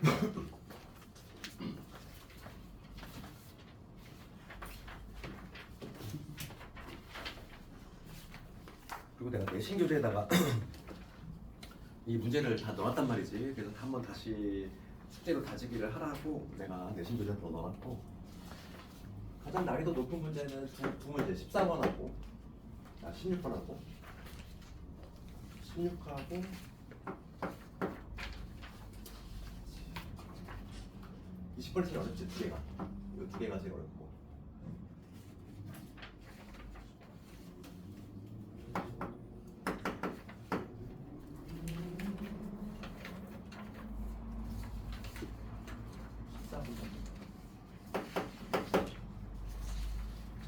그리고 내가 내신 교재에다가 이 문제를 다 넣었단 말이지. 그래서 한번 다시 숙제로 다지기를 하라고 내가 내신 교재에 더 넣어놨고 가장 난이도 높은 문제는 두, 두 문제 14번하고 아 16번하고 16하고 20번이 제일 어렵지? 두 개가. 이거 두 개가 제일 어렵고.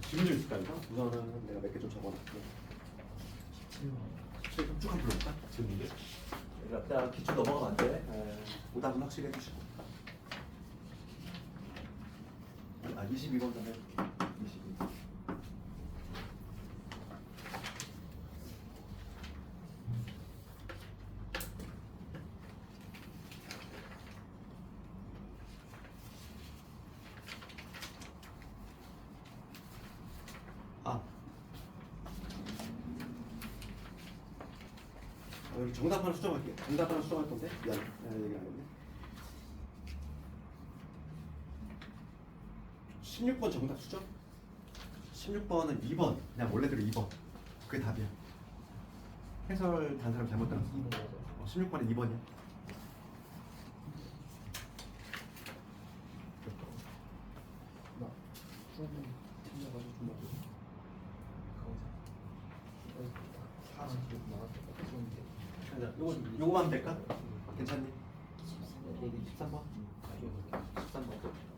질문 좀 있을까 이거? 우선은 내가 몇 개 좀 적어놨고. 17번. 쭉 한번 볼까? 질문 문제 일단 기출 넘어가면 안 돼. 에, 오답은 확실히 해주시고 아 22번 좀 해볼게 22 아. 어, 여기 정답 하나 수정할게. 정답 하나 수정할 건데. 미안. 내가 얘기. 16번 정답 수정? 16번은 2번. 그냥 원래대로 2번. 그게 답이야. 해설 단 사람 잘못 들었어. 어, 16번은 2번이야. 나 조금 틀려가지고 좀 먹고 사람 좀 나갔다 좋은데 자, 요거 요거만 하면 될까? 괜찮니? 13번? 13번.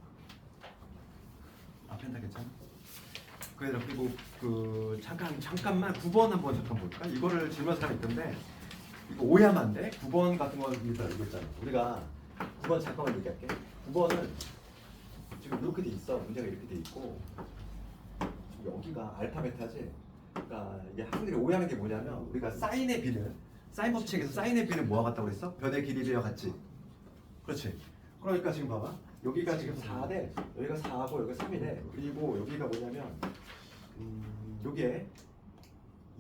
앞에 다 괜찮아? 그래 그리고 그 잠깐 잠깐만 9번 한번 잠깐 볼까? 이거를 질문한 사람이 있던데 이거 안 돼. 9번 같은 거 일단 있잖아. 우리가 9번 잠깐만 얘기할게. 9번은 지금 이렇게 돼 있어. 문제가 이렇게 돼 있고 지금 여기가 알파 베타지. 그러니까 이게 학생들이 오해하는 게 뭐냐면 우리가 사인의 비는 사인 법칙에서 사인의 비는 뭐와 같다고 그랬어? 변의 길이 비와 같지. 그렇지. 그러니까 지금 봐봐. 여기가 지금 4대, 여기가 4하고 여기가 3이래. 그리고 여기가 뭐냐면 음, 여기에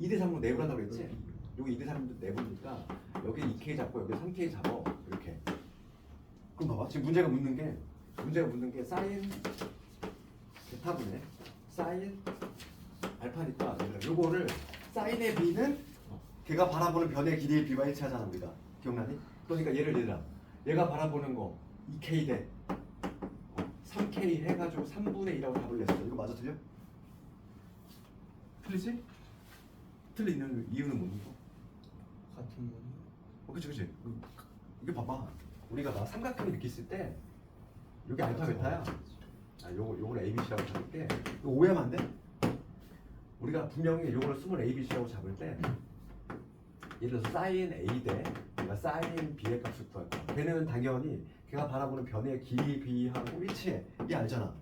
2대 3으로 내분한다고 그랬지? 여기 2대 3도 내분이니까 여기 2K 잡고 여기 3K 잡어. 이렇게. 그럼 봐봐. 지금 문제가 묻는 게 문제가 묻는 게 사인 베타분의 사인 알파니까 요거를 사인의 b는 걔가 바라보는 변의 길이의 b와 일치하잖아 우리가 기억나니? 그러니까 예를 들어 얘가 바라보는 거 2k 대 3k 해가지고 3분의 2라고 답을 냈어 이거 맞아 틀려? 틀리지? 틀리는 이유는 뭐니? 같은 분 어, 그치 그치 그, 이게 봐봐 우리가 막 삼각형을 이렇게 있을 때 여기 알파 베타야 아 요거 요걸 ABC라고 잡을 때 이거 오해하면 안 돼? 우리가 분명히 요거를 쓰면 ABC라고 잡을 때 예를 들어서 사인 A 대 내가 사인 B의 값을 구할 거야 걔는 당연히 걔가 바라보는 변의 B하고 일치해 이게 알잖아.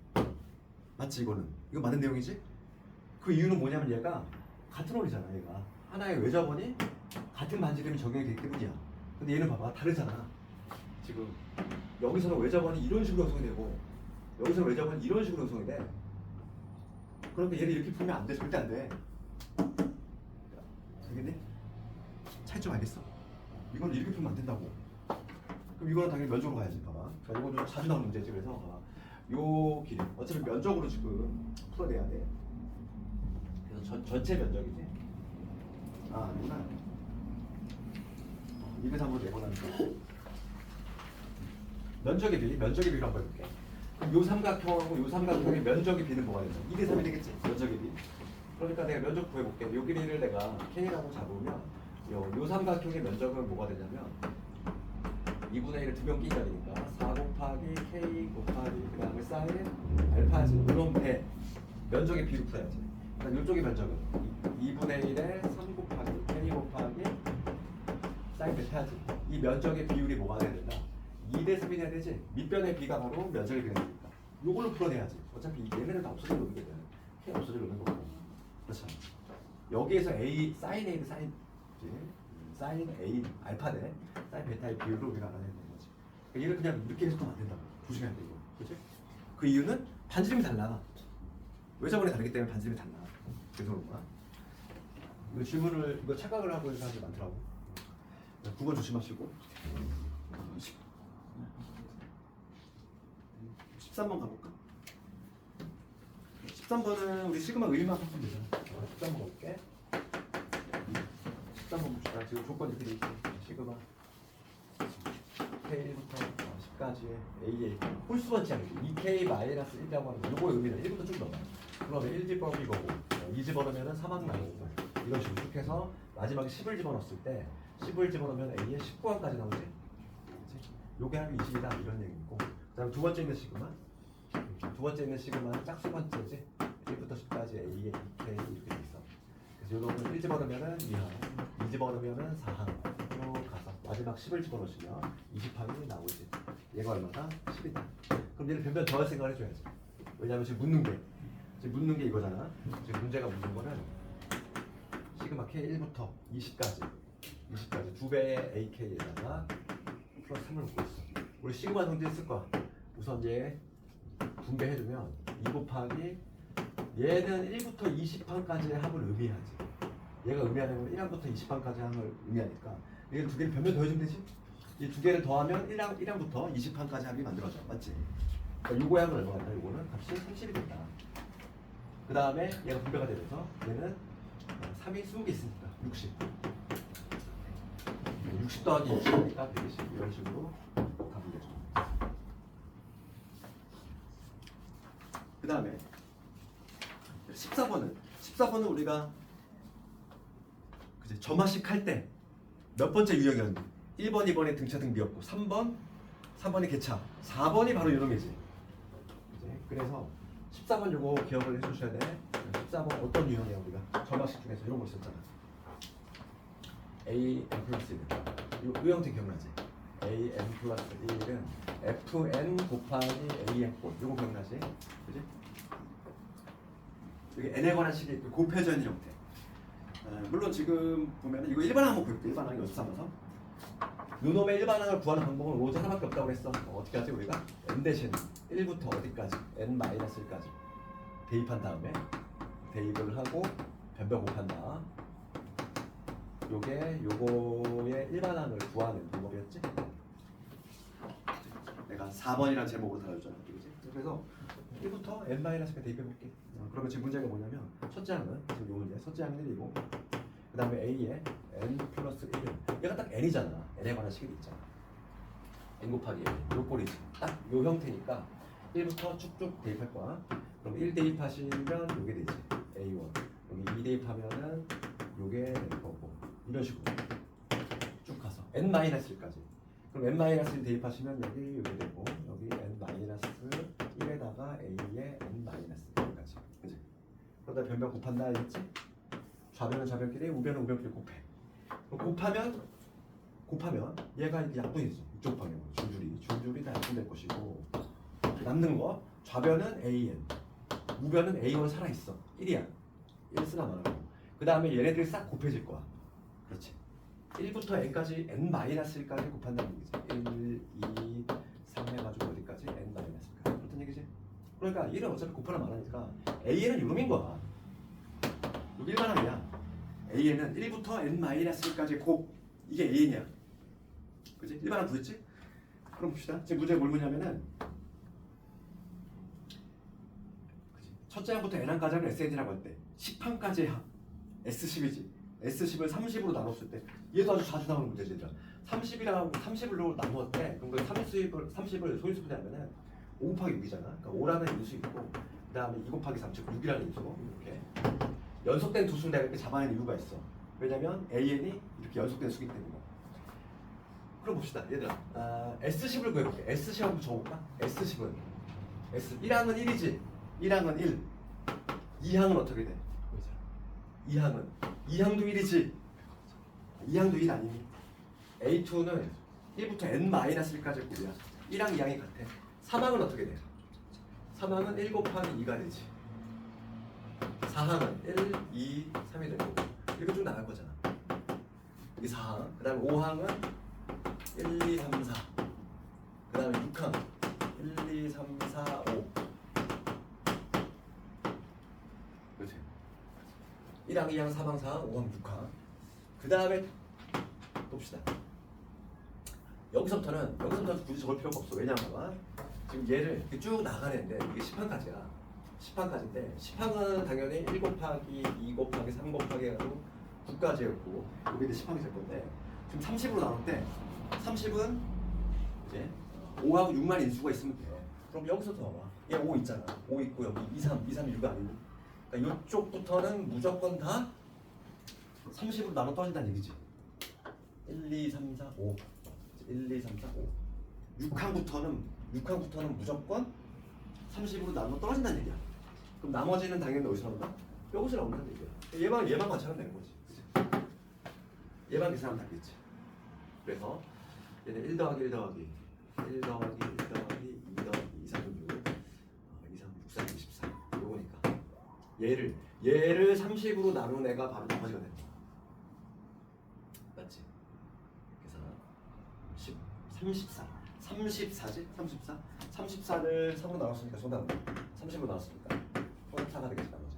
맞지 이거는? 이거 맞는 내용이지? 그 이유는 뭐냐면 얘가 같은 원리잖아 얘가. 하나의 외접원이 같은 반지름이 적용이 되기 때문이야. 근데 얘는 봐봐 다르잖아. 지금 여기서는 외접원이 이런 식으로 형성이 되고 여기서는 외접원이 이런 식으로 형성이 돼. 그러니까 얘를 이렇게 풀면 안 돼 절대 안돼. 알겠니? 차이점 알겠어? 이건 이렇게 풀면 안 된다고 그럼 이거는 당연히 면적으로 가야지 봐봐. 자, 이거 좀 자주 나오는 문제지 그래서 봐봐. 요 길이. 어차피 면적으로 지금 풀어내야 돼. 그래서 전, 전체 면적이지. 아 아니구나. 2대 3으로 내보내니까. 면적의 비, 면적의 비로 한번 해볼게. 그럼 요 삼각형하고 요 삼각형의 면적의 비는 뭐가 되냐? 2대 3이 되겠지? 면적의 비. 그러니까 내가 면적 구해볼게. 요 길이를 내가 K라고 잡으면 요, 요 삼각형의 면적은 뭐가 되냐면 2분의 1을 두명 끼니까 되니까 4 곱하기 K 곱하기 그 다음에 사인 알파지 이런 배 면적의 비로 풀어야지. 그다음 이쪽의 면적은 2분의 1에 3 곱하기 K 곱하기 사인 베타지. 이 면적의 비율이 뭐가 돼야 된다? 2대 3이 돼야 되지? 밑변의 비가 바로 면적의 비가 되니까. 요걸로 풀어내야지. 어차피 얘네는 다게 돼. K 없어져 놓는 거고 그렇죠 여기에서 A 사인 A 대 사인 사인 A 알파 대 사인 베타의 비율을 우리가 알아내는 거지 얘를 그냥 이렇게 해서 안 된다고. 조심해야 돼 이거. 그렇지? 그 이유는 반지름이 달라. 외접원이 다르기 때문에 반지름이 달라. 그래서 그런 거야. 이거 질문을 이거 착각을 하고 있는 사람들이 많더라고. 9번 조심하시고. 13번 가볼까? 13번은 우리 시그마 의미만 하면 되잖아. 13번 볼게. 13번 봅시다. 지금 조건 이렇게 돼 있어. 시그마 K1부터 10까지의 AA 홀수번째 하기 2K 마이너스 1이라고 하는 요거의 의미는 1부터 쭉 넘어요. 그러면 1 집어넣으면 이거고 2 집어넣으면 3항 나오고 이런 식으로 쭉 해서 마지막에 10을 집어넣었을 때 10을 집어넣으면 A에 19항까지 나오지? 요게 하면 20이다 이런 얘기고 그 다음에 두 번째 있는 시그마 두 번째 있는 시그마는 짝수 번째지 1부터 10까지 A에 2K 이렇게 돼 있어 요거는 1 집어넣으면은 2항 2 집어넣으면은 4항 쭉 가서 마지막 10을 집어넣으시면 20항이 나오지. 얘가 얼마다? 10이다. 그럼 얘를 변변 더할 생각을 해줘야지 왜냐면 지금 묻는 게 지금 묻는 게 이거잖아. 지금 문제가 묻는 거는 시그마 K 1부터 20까지 20까지 두 배의 AK에다가 플러스 3을 놓고 있어. 우리 시그마 성질 쓸 거야. 우선 얘 분배해두면 2 곱하기 얘는 1부터 20항까지의 합을 의미하지 얘가 의미하는 건 1항부터 20항까지 항을 의미하니까. 이게 두 개를 변면 더해주면 되지? 이 두 개를 더하면 1항, 1항부터 20항까지 합이 만들어져. 맞지? 그러니까 요거 양은 얼마나 요거는 값이 30이 된다. 그 다음에 얘가 분배가 되면서 얘는 3이 20개 있으니까 60 60 더하기 20이니까 120 이런 식으로 가면 되죠 그 다음에 14번은 14번은 우리가 점화식 할 때 몇 번째 유형이었는지 1번, 2번이 등차 등비였고 3번, 3번이 개차 4번이 바로 이제 그래서 14번 요거 기억을 해주셔야 돼 14번 어떤 유형이야 우리가 점화식 중에서 이런 거 있었잖아 A, M 플러스 1이 유형태 기억나지? A, M 플러스 1은 FN 곱하기 AN 꼴 이거 기억나지? 그지? 여기 n에 관한 식이 있고 곱해져 있는 형태. 어, 물론 지금 보면 이거 일반항 한번 볼게요. 일반항 연습 삼아서. 요놈의 일반항을 구하는 방법은 오직 하나밖에 없다고 그랬어. 어, 어떻게 하지 우리가? n 대신 1부터 어디까지? n 마이너스 1까지 대입한 다음에 대입을 하고 변변 곱한다. 요게 요거의 일반항을 구하는 방법이었지? 내가 4번이라는 제목으로 달아줬잖아. 그래서 1부터 n-가 대입해 볼게. 어, 그러면 지금 문제가 뭐냐면 첫째 항은 지금 요 문제 첫째 항은 1이고 그 다음에 a에 n 플러스 1은 얘가 딱 n이잖아. n에 관한 식이 있잖아. n 곱하기 1. 요 꼴이지. 딱 요 형태니까 1부터 쭉쭉 대입할 거야. 그럼 1 대입하시면 요게 되지. a1. 여기 2 대입하면은 요게 될 거고 이런 식으로 쭉 가서 n-1까지. 그럼 n-1 대입하시면 여기 요게 되고 여기 n-1에다가 a에 n-1까지 그지? 그러다 변변 곱한다 했지? 좌변은 좌변끼리 우변은 우변끼리 곱해. 곱하면 곱하면 얘가 이렇게 약분이죠 이쪽 방향으로. 줄줄이. 줄줄이 다 약분될 것이고. 남는 거 좌변은 an 우변은 a1 살아있어. 1이야. 1 쓰나 말고 그 다음에 얘네들이 싹 곱해질 거야. 그렇지. 1부터 n까지 n-1까지 곱한다는 얘기지. 1, 2, 3 해가지고 어디까지? n-1까지 그렇단 얘기지. 그러니까 1은 어차피 곱하나 말하니까 a는 요놈인 거야 일반항이야 a는 1부터 n-1까지 곱. 이게 a냐. 그지? 일반항 구했지? 그럼 봅시다. 지금 문제가 뭘 묻냐면은 그지? 첫째 항부터 n항까지 하면 SN이라고 할때 10항까지의 항 S10이지. S10을 30으로 나눴을 때 얘도 아주 자주 나오는 문제지 얘들아. 30이랑 30을 나누었을 때 그럼 그 30을 30을 소인수분해 하면은 5 곱하기 6이잖아. 그러니까 5라는 인수 있고 그 다음에 2 곱하기 3 즉 6이라는 인수 이렇게 연속된 두 수를 내가 이렇게 잡아낸 이유가 있어. 왜냐면 AN이 이렇게 연속된 수기 때문에. 그럼 봅시다. 얘들아 아, S10을 구해볼게. S10 한번 적어볼까? S10은. S 1항은 1이지? 1항은 1 2항은 어떻게 돼? 2항은. 2항도 1이지? 2항도 1 아니니? A2는 1부터 N-1까지 꼴이야 1항 2항이 같아. 3항은 어떻게 돼? 3항은 1 곱하기 2가 되지 4항은 1, 2, 3이 되고 이렇게 쭉 나갈 거잖아. 이게 4항. 그 다음에 5항은 1, 2, 3, 4. 그 다음에 6항. 1, 2, 3, 4, 5. 그렇지. 1항, 2항, 4항, 4항, 5항, 6항. 그 다음에 봅시다. 여기서부터는 여기서부터 굳이 적을 필요가 없어. 왜냐면 지금 얘를 이렇게 쭉 나가는데 이게 10항까지야. 10항까지인데 10항은 당연히 1 곱하기 2 곱하기 3 곱하기 해가지고 9까지였고 여기 이제 10항이 될 건데 지금 30으로 나눌 때 30은 이제 5하고 6만 인수가 있으면 돼. 그럼 여기서부터 봐봐. 얘5 있잖아. 5 있고 여기 2, 3, 2, 3, 6가 아니니? 그러니까 이쪽부터는 무조건 다 30으로 나눠 떨어진다는 얘기지. 1, 2, 3, 4, 5. 1, 2, 3, 4, 5. 6항부터는 6항부터는 무조건 30으로 나눠 떨어진다는 얘기야. 그럼 나머지는 당연히 어디서 나온다? 여기서 나온다는 얘기야. 얘만 얘만 관찰하면 되는 거지. 그치? 얘만 계산하면 되겠지. 그래서 얘는 1 더하기 1 더하기 1 더하기 1 더하기 2 더하기 2, 3, 6 어, 2, 3, 6, 3, 24 요거니까 얘를 얘를 30으로 나눈 애가 바로 나머지가 되는 거야. 맞지? 그래서 10, 34 34지? 34? 34를 3으로 나눴으니까 정답 30으로 나눴으니까 34가 되겠지 나머지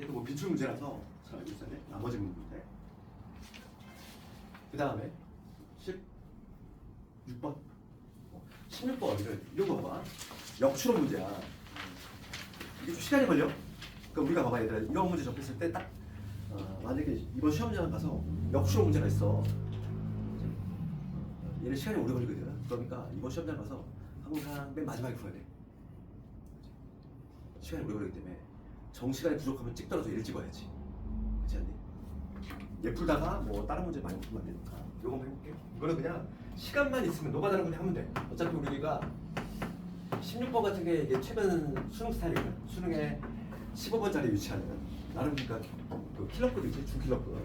얘도 뭐 비출 문제라서 잘 알고 돼 나머지 문제인데 그 다음에 16번. 16번 이거 이런 거 봐봐. 역추론 문제야. 이게 좀 시간이 걸려? 그럼 우리가 봐봐 얘들아. 이런 문제 접했을 때딱 어, 만약에 이번 시험장 가서 역추론 문제가 있어. 얘는 시간이 오래 걸리거든. 그러니까 이번 시험장 가서 항상 맨 마지막에 풀어야 돼. 시간이 오래 걸리기 때문에 정시간이 부족하면 찍더라도 얘를 찍어야지. 그렇지 않니? 얘 풀다가 뭐 다른 문제 많이 풀면 안 되니까 요거만 해볼게. 이거는 그냥 시간만 있으면 노가다는 문제 하면 돼. 어차피 우리가 16번 같은 게 이게 최근 수능 스타일이거든. 수능에 15번짜리 위치하는 나름 그러니까 그 킬러급 이지 중킬러급.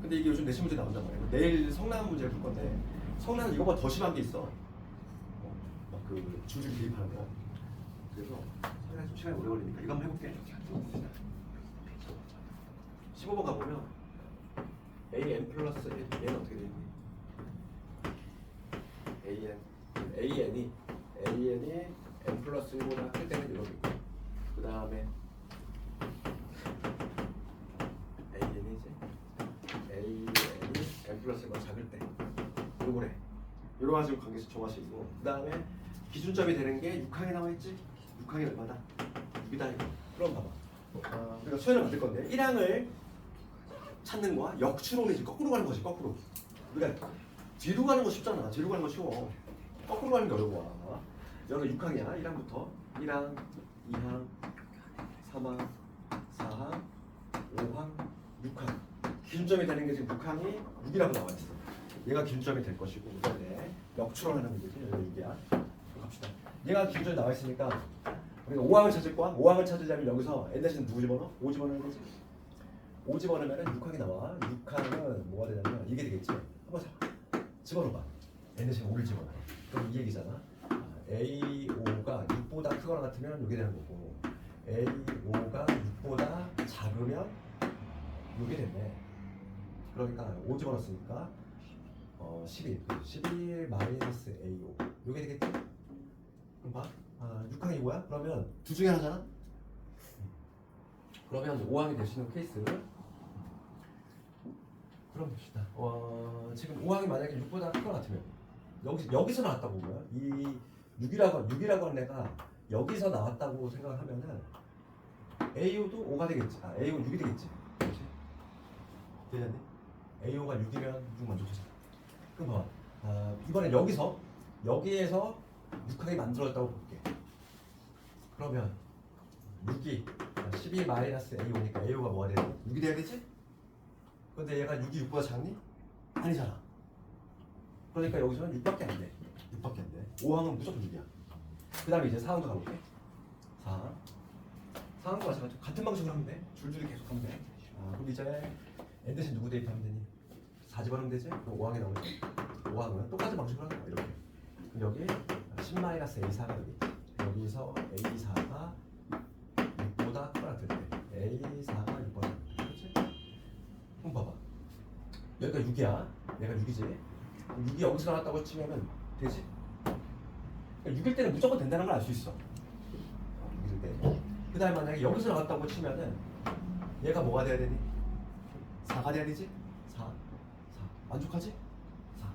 근데 이게 요즘 내신 문제 나온단 말이에요. 내일 성남 문제를 풀 건데 성남은 이거보다 더 심한 게 있어. 어, 막그 줄줄 대입하는 거. 그래서 상당히 좀 시간이 오래 걸리니까 이거 한번 해볼게. 15번 가보면 a n 플러스 얘는 어떻게 되니? a n a n이 a n이 n 플러스 1보다 클 때는 이렇게 있고 그 다음에 a n이지 a n이 n 플러스 1보다 작을 때 요거래 요거 가지고 관계식 정하시고 그 다음에 기준점이 되는 게 6항에 나와 있지 6항이 얼마다 6이다 이거 그럼 봐봐. 어, 우리가 수연을 만들 건데 1항을 찾는 거야 역추론이지 거꾸로 가는 거지 거꾸로. 우리가 뒤로 가는 거 쉽잖아. 뒤로 가는 거 쉬워. 거꾸로 가는 게 어려워. 여기 6항이야. 1항부터. 1항 2항 3항 4항 5항 6항. 기준점이 되는 게 지금 6항이 6이라고 나와 있어. 얘가 기준점이 될 것이고 그다음에 역추론하는 여기 6이야. 갑시다. 얘가 기준점이 나와 있으니까 우리가 5항을 찾을 거야? 5항을 찾으려면 여기서 n 대신 누구 집어넣어? 5 집어넣는 거지. 5 집어넣으면 6항이 나와. 6항은 뭐가 되냐면 이게 되겠지? 한번 사- 집어넣어봐. n 대신 5를 집어넣어. 그럼 이 얘기잖아. 아, A5가 6보다 크거나 같으면 이게 되는 거고 A5가 6보다 작으면 이게 됐네. 그러니까 5 집어넣었으니까 어, 11 11 마이너스 A5 이게 되겠지? 그럼 봐 아, 6항이 뭐야? 그러면 둘 중에 하나잖아 그러면 5항이 될수 있는 케이스를 그럼 봅시다. 어, 지금 5항이 만약에 6보다 큰것 같으면 여기 여기서 나왔다고 보면 이 6이라고 6이라고 하는 애가 여기서 나왔다고 생각을 하면은 AO도 5가 되겠지. 아, AO 6이 되겠지. 그렇지? 되겠네. AO가 6이면 6 먼저 찾아. 그럼 봐. 아, 이번엔 여기서 여기에서 6항이 만들어졌다고 볼게. 그러면 6이 12 마이너스 A5니까 AO가 뭐가 되지? 6이 돼야 되지? 근데 얘가 6이 6보다 작니? 아니잖아. 그러니까 여기서는 6밖에 안 돼. 6밖에 안 돼. 5항은 무조건 6이야. 그 다음에 이제 4항도 가볼게. 4항. 4항도 마찬가지로 같은 방식으로 하면 돼. 줄줄이 계속 하면 돼. 아, 그럼 이제 n 대신 누구 대입하면 되니? 4 집어넣으면 되지? 그럼 5항이 나오지. 5항은 똑같은 방식으로 하는 거야. 이렇게. 그럼 여기 10-A4가 여기 있지. 여기서 A4가 6보다 크거나 같을 때 A4가 6보다 작을 때. 그렇지? 그럼 봐봐. 여기가 6이야. 얘가 6이지. 6이 여기서 나왔다고 치면은 되지. 그러니까 6일 때는 무조건 된다는 걸 알 수 있어. 6일 때. 그 다음에 만약에 여기서 나왔다고 치면은 얘가 뭐가 돼야 되니? 4가 돼야 되지? 4 4 만족하지? 4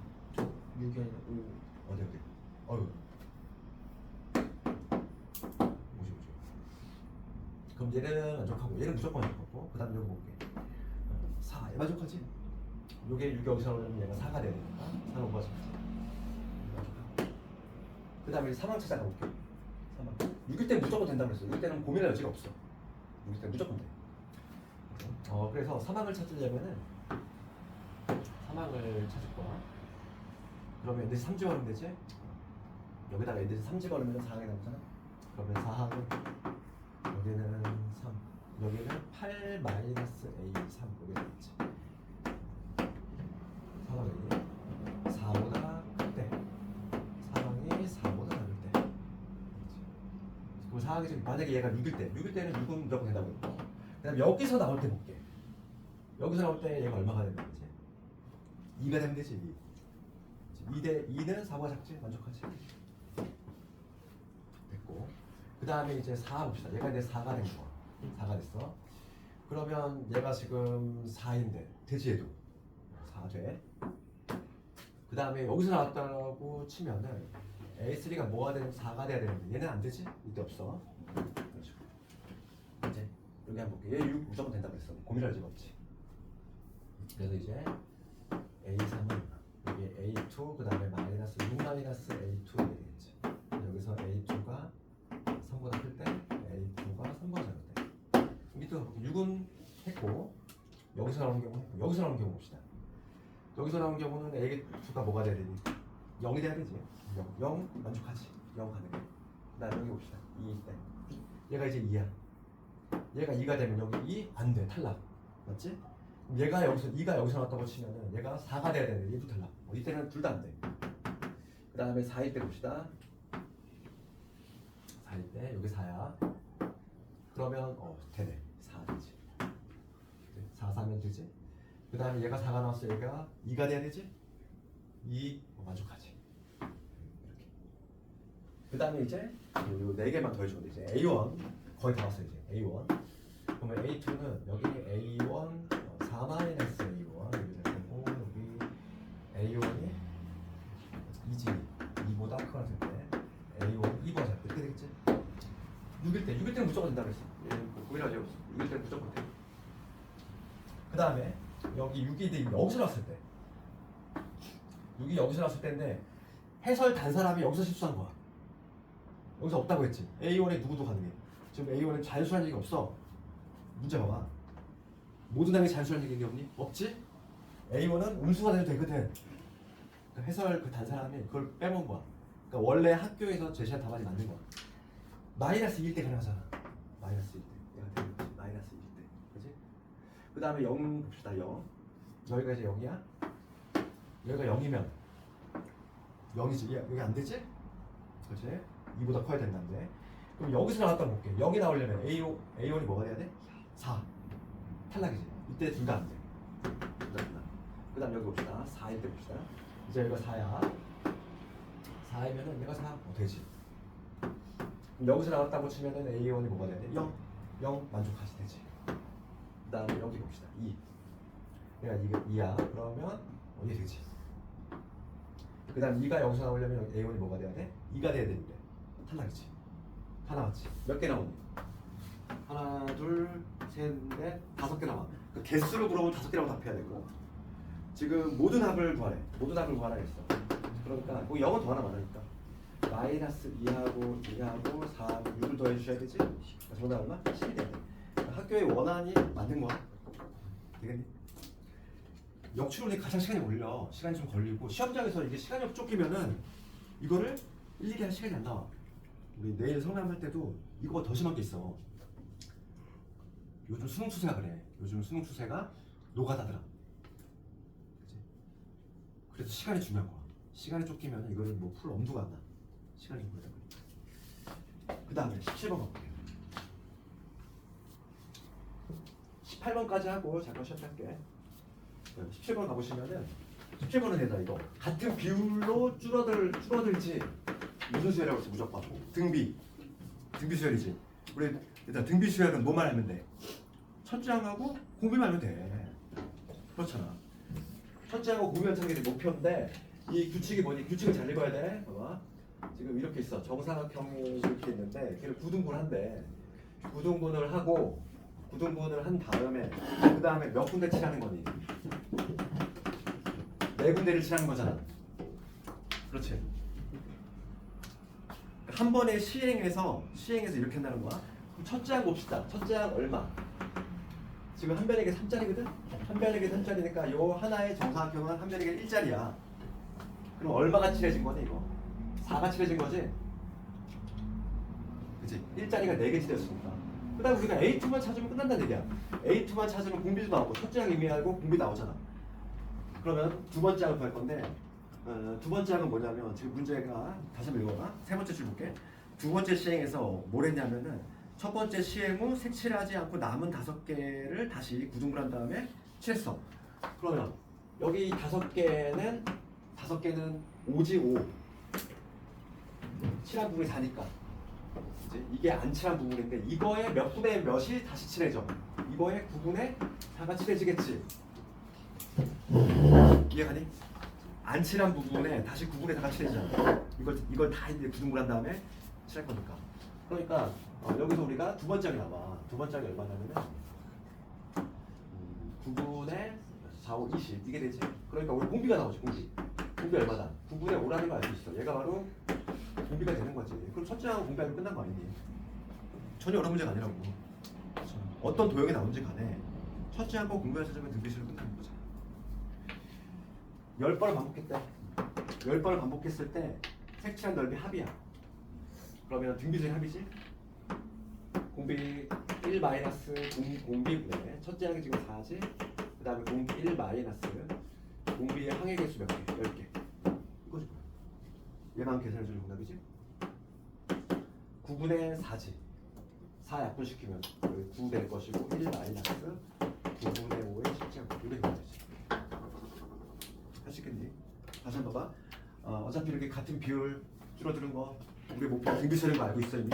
6이 아니라 5 어디 어디 어휴 뭐지 뭐지 그럼 얘는 만족하고 얘는 무조건 만족하고 그 다음 여기 볼게 4 얘 만족하지? 요게 6이 여기서 나오면 얘가 4가 돼야 되니까 4가 뭐가 좋지? 그 다음에 사망 찾아가 볼게 사망 6일 때는 무조건 된다고 그랬어 6일 때는 고민할 여지가 없어 6일 때는 무조건 돼 어, 그래서 사망을 찾으려면은 사망을 찾을 거야 그러면 엔데시 3지 걸으면 되지? 여기다가 엔데시 3지 걸으면 4항이 나오잖아? 그러면 4항은 여기는 3 여기는 8 마이너스 A 3 여기 나있지 사망이 4보다 클때 사망이 4보다 작을 때 그럼 사항이 지금 만약에 얘가 6일 때 6일 때는 6은 무조건 된다고 그 다음에 여기서 나올 때 볼게 여기서 나올 때 얘가 얼마가 되는 거지? 2가 되면 되지 2. 2대 2는 4가 작지? 만족하지? 그 다음에 이제 4 봅시다. 얘가 이제 4가 된 거야 4가 됐어. 그러면 얘가 지금 4인데 되지 얘도. 4 돼 그 다음에 여기서 나왔다고 치면은 A3가 뭐가 되면 4가 돼야 되는데 얘는 안 되지? 이때 없어. 그렇죠. 이제 여기 한번 볼게 얘6 무조건 된다고 했어. 고민할 일 없지. 그래서 이제 A3은 여기 A2 그 다음에 마이너스 6 마이너스 A2 되겠지. 여기서 A2가 3보다 클 때? A2가 3보다 작을 때 밑에 6은 했고 여기서 나오는 경우 했고 여기서 나오는 경우 봅시다. 여기서 나오는 경우는 A2가 뭐가 돼야 되니? 0이 돼야 되지? 0, 0 만족하지? 0 가는 게 그다음 여기 봅시다. 2 때. 얘가 이제 2야. 얘가 2가 되면 여기 2안 돼. 탈락. 맞지? 얘가 여기서 2가 여기서 나왔다고 치면은 얘가 4가 돼야 되는데 얘도 탈락. 어, 이때는 둘 다 안 돼. 그 다음에 4일 때 봅시다 4일 때 여기 4야. 그러면 어 되네. 4 되지. 4 4면 되지. 그 다음에 얘가 4가 나왔어. 얘가 2가 돼야 되지? 2 어, 만족하지. 이렇게. 그 다음에 이제 요네 개만 더해주면 이제 A1 거의 다 왔어 이제. A1 그러면 A2는 여기 A1 어, 4 마이너스 A1 여기 될 거고 여기 A1이 2지 2보다 크거나 될때 A1 2보다 작을 때 이렇게 되겠지 6일 때 6일 때는 무조건 된다 그랬어. 얘는 뭐 고민하지 없어. 6일 때는 무조건 돼 그 다음에 여기 6이 돼 여기서 나왔을 때. 6이 여기서 나왔을 때인데 해설 단 사람이 여기서 실수한 거야. 여기서 없다고 했지. A1에 누구도 가능해. 지금 A1에 자연수란 얘기 없어. 문제 봐봐. 모든 당이 자연수란 얘기 없니? 없지? A1은 음수가 돼도 되거든 그 해설 그 단 사람이 그걸 빼먹은 거야. 그러니까 원래 학교에서 제시한 답안이 맞는 거야 마이너스 1때 가능하잖아. 마이너스 1때 얘가 되는 거지. 마이너스 1때 그지? 그 다음에 0 봅시다. 0 여기가 이제 0이야? 여기가 0이면 0이지. 얘- 여기 안 되지? 그렇지? 2보다 커야 된다는데. 그럼 여기서 나왔다 볼게. 0이 나오려면 A5, A1이 뭐가 돼야 돼? 4 탈락이지. 이때 둘 다 안돼. 그 다음 여기 봅시다. 4일 때 봅시다. 이제 여기가 4야. 4이면은 얘가 4 어, 되지 여기서 나왔다고 치면은 A1이 뭐가 돼? 0 0 만족하시 되지? 그 다음에 여기 봅시다. 2 얘가 2야. 그러면 어, 얘 되지. 그 다음 2가 여기서 나오려면 여기 A1이 뭐가 돼야 돼? 2가 돼야 되는데. 탈락이지. 다 나왔지? 몇 개 나오니? 하나 둘 셋 넷 다섯 개 나와. 그 개수로 물어보면 다섯 개라고 답해야 되고. 지금 모든 합을 구하래. 모든 합을 구하라 했어. 그러니까 뭐 0은 더 하나 많으니까 마이너스 2하고 2하고 4하고 6을 더해 주셔야 되지. 정답 얼마? 10이 돼야 돼. 그러니까 학교의 원안이 맞는 거야. 되겠니? 역추론이 가장 시간이 걸려. 시간이 좀 걸리고 시험장에서 이게 시간이 쫓기면은 이거를 일일이 할 시간이 안 나와. 우리 내일 성남 할 때도 이거보다 더 심한 게 있어. 요즘 수능 추세가 그래. 요즘 수능 추세가 노가다더라? 그래서 시간이 중요한 거야. 시간이 쫓기면 이거를 뭐풀 엄두가 안나 시간이 좀 걸리다 보니까 그 다음에 17번 가볼게요 18번까지 하고 잠깐 시작할게 17번 가보시면은 17번은 얘다 이거 같은 비율로 줄어들 줄어들지 무슨 수열이라고 했어 무조건 등비 등비 수열이지 우리 일단 등비 수열은 뭐만 하면 돼? 첫 장하고 공비만 하면 돼. 그렇잖아. 첫 장하고 공비만 찾는 게 목표인데 이 규칙이 뭐니? 규칙을 잘 읽어야 돼. 봐봐. 지금 이렇게 있어. 정사각형이 이렇게 있는데 걔를 구등분한대. 구등분을 하고 구등분을 한 다음에 그 다음에 몇 군데 칠하는 거니? 네 군데를 칠하는 거잖아. 그렇지. 한 번에 시행해서 시행해서 이렇게 한다는 거야. 그럼 첫째 항 봅시다. 첫째 항 얼마? 지금 한 변에게 3짜리거든? 한 변에게 3짜리니까 요 하나의 정사각형은 한 변에게 1짜리야. 그럼 얼마가 칠해진 거네 이거? 4가 칠해진 거지? 그치? 1짜리가 4개 칠했으니까. 그 다음에 우리가 A2만 찾으면 끝난다는 얘기야. A2만 찾으면 공비도 나오고 첫째 항 의미하고 공비 나오잖아. 그러면 두 번째 항을 구할 건데 어, 두 번째 항은 뭐냐면 지금 문제가 다시 한번 읽어봐. 세 번째 줄 볼게. 두 번째 시행에서 뭘 했냐면은 첫 번째 시행 후 색칠하지 않고 남은 다섯 개를 다시 구등분한 다음에 칠했어. 그러면 여기 다섯 개는 다섯 개는 5지 5. 칠한 부분이 4니까. 이제 이게 안 칠한 부분인데 이거의 몇 분의 몇이 다시 칠해져. 이거의 9분의 4가 칠해지겠지. 이해가니? 안 칠한 부분에 다시 9분의 4가 칠해지잖아. 이걸 이걸 다 이제 구등분 한 다음에 칠할 거니까. 그러니까 어, 여기서 우리가 두 번째 항이 나와. 두 번째 항이 얼마냐면은 음, 9분의 4, 5, 20 이게 되지. 그러니까 우리 공비가 나오지 공비. 공비 얼마다? 9분의 5라는 걸알수 있어. 얘가 바로 공비가 되는 거지. 그럼 첫째 항 공비하면 끝난 거 아니니? 전혀 어려운 문제가 아니라고. 어떤 도형이 나온지 간에 첫째 항과 공비를 찾으면 등비실은 끝나는 거잖아. 열 번을 반복했대. 열 번을 반복했을 때 색칠한 넓이 합이야. 그러면 등비질 합이지? 공비 1 마이너스 공, 공비분의 첫째 항이 지금 4지? 그 다음에 공비 1 마이너스 공비의 항의 개수 몇 개? 10개. 얘만 계산해주는 정답이지? 9분의 4지. 4 약분시키면 9 될 것이고 1 마이너스 9분의 5의 10제곱 이렇게 되지. 할수 있겠니? 다시 한번 봐봐. 어, 어차피 이렇게 같은 비율 줄어드는 거 우리 목표 거 알고 있어 이미?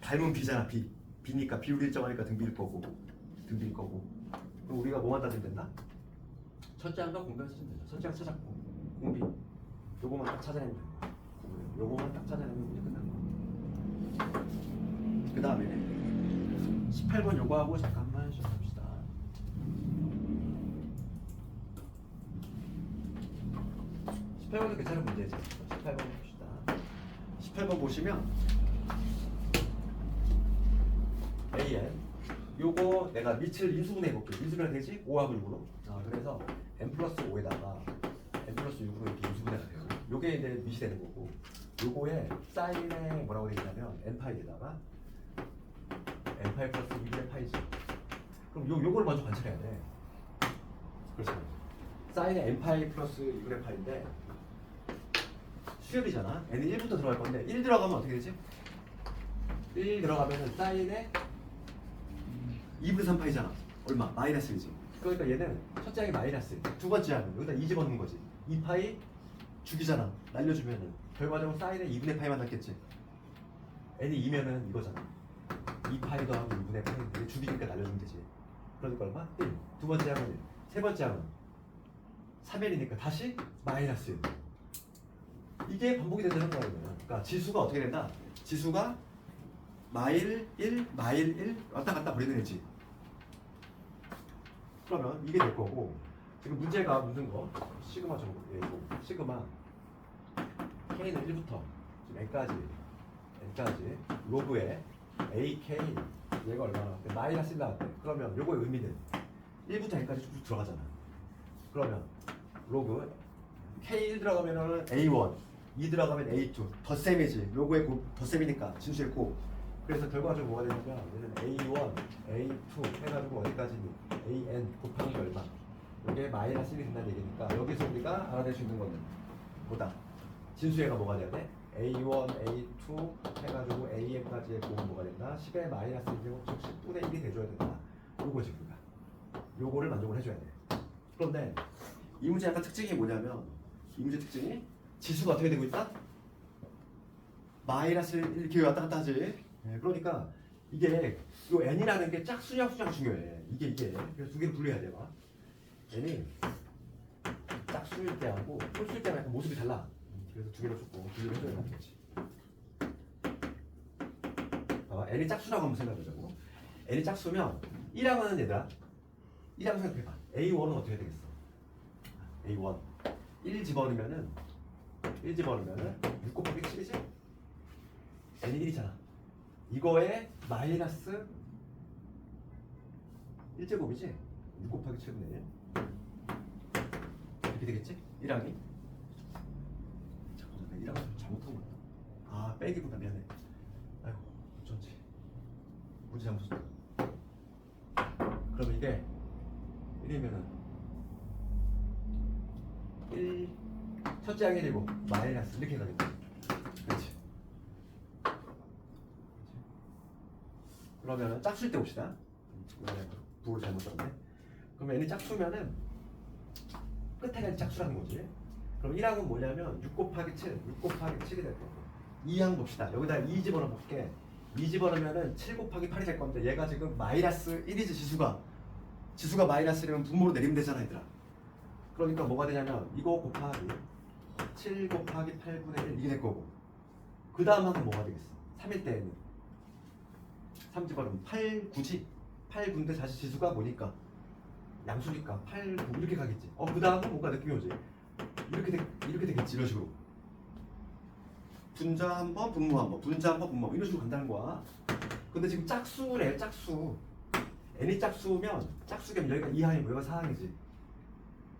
닮은 비잖아 비. 비니까 비율 일정하니까 등비일 거고 등비일 거고. 그럼 우리가 뭐만 따지면 된다? 첫째 항과 공변 찾으면 되죠. 첫째 항 찾았고 공비 요거만 딱 찾아내면 돼. 요거만 딱 찾아내면 문제 끝난 거. 그 다음에 18번 요거하고 잠깐만 시작합시다. 18번도 괜찮은 문제지. 18번 봅시다. 18번 보시면 AN 요거 내가 밑을 인수분해 해볼게. 인수분해 되지? 5하고 6으로. 아, 그래서 n 플러스 5에다가 n 플러스 6으로 이렇게 인수분해가 돼요. 요게 이제 밑이 되는 거고 요거에 사인에 뭐라고 되어 있냐면 n파이에다가 n파이 플러스 2분의 파이지. 그럼 요, 요걸 먼저 관찰해야 돼. 그렇죠. 사인의 n파이 플러스 2분의 파인데 수열이잖아. n이 1부터 들어갈 건데 1 들어가면 어떻게 되지? 1 들어가면은 사인의 2분의 3파이잖아. 얼마? 마이너스 1지. 그러니까 얘는 첫째 항이 마이너스. 두 번째 항은 여기다 2 집어넣는 거지. 2파이 죽이잖아. 날려주면은 결과적으로 사인의 2분의 파이만 남겠지. n이 2면은 이거잖아. 2파이 더하고 2분의 파이인데 죽이니까 날려주면 되지. 그러니까 얼마? 1. 두 번째 항은 1. 세 번째 항은 3일이니까 다시 마이너스 1. 이게 반복이 된다는 거예요. 그러니까 지수가 어떻게 된다? 지수가 마일 1, 마일 1 왔다 갔다 버리는 애지. 그러면 이게 될 거고 지금 문제가 묻는 거 시그마 정도 예, 이거 시그마 k는 1부터 지금 n까지 n까지 로그에 ak 얘가 얼마나 돼? 마이너스 1 나왔대. 그러면 요거의 의미는 1부터 n까지 쭉 들어가잖아. 그러면 로그 K1 들어가면은 A1, 2 들어가면 A2, 덧셈이지. 요거의 곱, 덧셈이니까 진수의 곱. 그래서 결과적으로 뭐가 되냐면 얘는 A1, A2 해가지고 어디까지 AN 곱하기 게 얼마? 이게 마이너스 1이 된다는 얘기니까 여기서 우리가 알아낼 수 있는 거는 뭐다? 진수애가 뭐가 돼야 돼? A1, A2 해가지고 AN까지의 곱은 뭐가 된다? 10의 마이너스 1제곱 즉 10분의 1이 돼줘야 된다. 요거지 우리가. 요거를 만족을 해줘야 돼. 그런데 이 문제 약간 특징이 뭐냐면 이 문제 특징이 지수가 어떻게 되고 있다? 마이너스 이렇게 왔다 갔다 하지. 예, 그러니까 이게 요 n이라는 게 짝수냐 수냐 중요해. 이게 이게 그래서 두 개를 분리해야 돼 봐. n이 짝수일 때하고 홀수일 때랑 약간 모습이 달라. 그래서 두 개로 줬고 분리를 해줘야 되겠지. 봐봐 n이 짝수라고 한번 생각해보자고. n이 짝수면 1항은 얘들아 1항 생각해봐. a1은 어떻게 되겠어? a1 1 집어넣으면은 1 집어넣으면은 6 곱하기 7이지? n이 1이잖아. 이거에 마이너스 1제곱이지? 6 곱하기 7분의 1 이렇게 되겠지? 1항이 잠깐만 내가 1항 잘못한 거 같다 아 빼기구나 미안해 아이고 어쩐지 문제 잘못 썼다 그럼 이게 1이면은 1 첫째 항이 되고 마이너스 이렇게 가겠지 그렇지 그러면은 짝수일 때 봅시다. 왜냐면 부호를 잘못 썼네. 그럼 n이 짝수면은 끝에가 짝수라는 거지. 그럼 1항은 뭐냐면 6 곱하기 7, 6 곱하기 7이 될 거고. 2항 봅시다. 여기다 2 집어넣어 볼게. 2 집어넣으면은 7 곱하기 8이 될 건데 얘가 지금 마이너스 1이지 지수가. 지수가 마이너스 1이면 분모로 내리면 되잖아 얘들아. 그러니까 뭐가 되냐면 이거 곱하기 7 곱하기 8분의 1 이게 될 거고. 그 다음 항은 뭐가 되겠어? 3일 때에는 3집어넣으면 8, 9지 8, 9인데 사실 지수가 뭐니까 양수니까 8, 9 이렇게 가겠지 어 그 다음은 뭔가 느낌이 오지 이렇게 되, 이렇게 되겠지 이런 식으로 분자 한 번 분모 한 번 분자 한 번 분모 이런 식으로 간다는 거야. 근데 지금 짝수래 짝수. N이 짝수면 짝수 겸 여기가 2항이고 여기가 4항이지.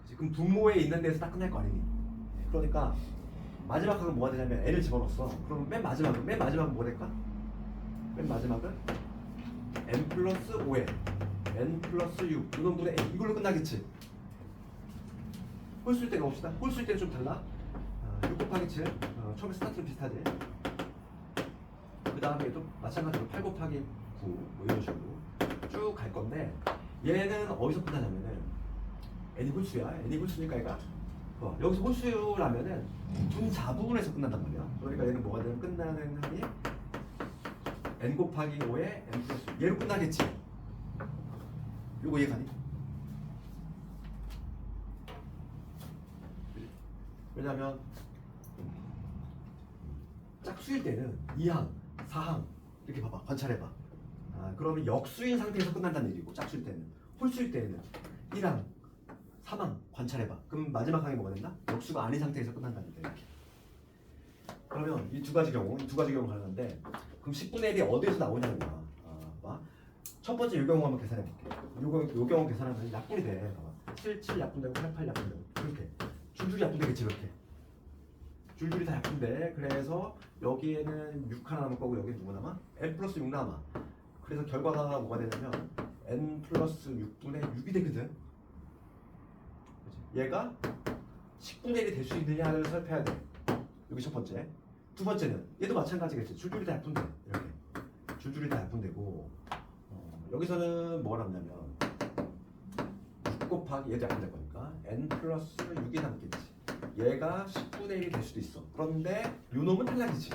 그치? 그럼 분모에 있는 데서 딱 끝날 거 아니니? 그러니까 마지막 항은 뭐가 되냐면 n을 집어넣었어. 그럼 맨 마지막은 맨 마지막은 뭐가 될까? 맨 마지막은 n 플러스 5n n. 플러스 6 이놈분의 n 이걸로 끝나겠지. 홀수일 때 가봅시다. 홀수일 때는 좀 달라. 어, 6 곱하기 7 어, 처음에 스타트는 비슷하지? 그 다음에도 마찬가지로 8 곱하기 9뭐 이런 식으로 쭉 갈 건데 얘는 어디서 끝나냐면은 n이 홀수야. n이 홀수니까 얘가 어, 여기서 홀수라면은 분자 부분에서 끝난단 말이야. 그러니까 얘는 뭐가 되면 끝나는 항이 n 곱하기 5에 n 플러스 얘로 끝나겠지? 요거 이해가니? 왜냐면 짝수일 때는 2항, 4항 이렇게 봐봐 관찰해봐 아, 그러면 역수인 상태에서 끝난다는 얘기고 짝수일 때는 홀수일 때는 1항, 3항 관찰해봐 그럼 마지막 항이 뭐가 된다? 역수가 아닌 상태에서 끝난다는 얘기 이렇게 그러면 이 두 가지 경우, 이 두 가지 경우 가능한데 그럼 10분의 1이 어디에서 나오냐는 거야. 아, 봐. 첫 번째 요 경우 한번 계산해 볼게. 요, 요 경우 계산하면 약분이 돼. 봐봐. 7, 7 약분되고 8, 8 약분되고 그렇게. 줄줄이 약분되겠지 그렇게. 줄줄이 다 약분돼. 그래서 여기에는 6 하나 남을 거고 여기 누구 남아? n 플러스 6 남아. 그래서 결과가 뭐가 되냐면 n 플러스 6분의 6이 되거든. 얘가 10분의 1이 될 수 있느냐를 살펴야 돼. 여기 첫 번째. 두 번째는 얘도 마찬가지겠지. 줄줄이 다 약분돼. 이렇게. 줄줄이 다 약분되고 어, 여기서는 뭐가 남냐면 6 곱하기 얘도 약분될 거니까 n 플러스 6이 남겠지. 얘가 10분의 1이 될 수도 있어. 그런데 요 놈은 탈락이지.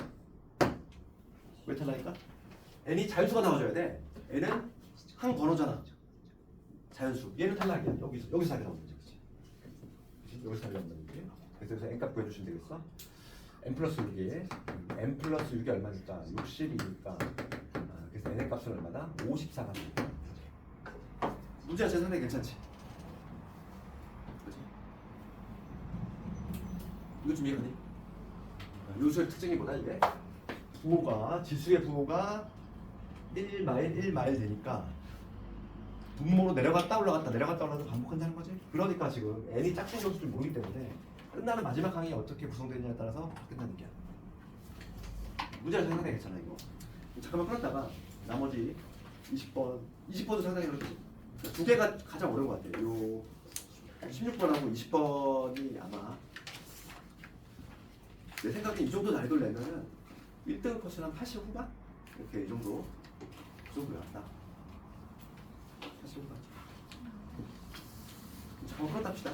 왜 탈락일까? n이 자연수가 나와줘야 돼. n은 한 번호잖아. 자연수. 얘는 탈락이야. 여기서 여기서 하게 나오는 거지. 그치? 여기서 하게 나오는 거지. 그래서 여기서 n 값 구해주시면 되겠어. n 플러스 6이 n 플러스 6이 얼마니까 60이니까 아, 그래서 n의 값은 얼마다? 54가 됩니다. 문제가 제 상당히 괜찮지? 그치? 이거 좀 이해가니? 아, 요수의 특징이 뭐다 이게? 부호가 지수의 부호가 1 마일 1 마일 되니까 분모로 내려갔다 올라갔다 내려갔다 올라갔다 반복한다는 거지. 그러니까 지금 n이 짝꿍 점수를 모르기 때문에 끝나는 마지막 항이 어떻게 구성되느냐에 따라서 끝나는. 문제가 상당히 괜찮아 이거. 잠깐만 끊었다가 나머지 20번, 20번도 상당히 어렵지. 두 개가 가장 어려운 것 같아. 요 16번하고 20번이 아마 내 생각에 이 정도 난이도를 내면은 1등 코스는 한80 후반? 이렇게 이 정도? 그 정도야 딱80 후반 잠깐만 끊었답시다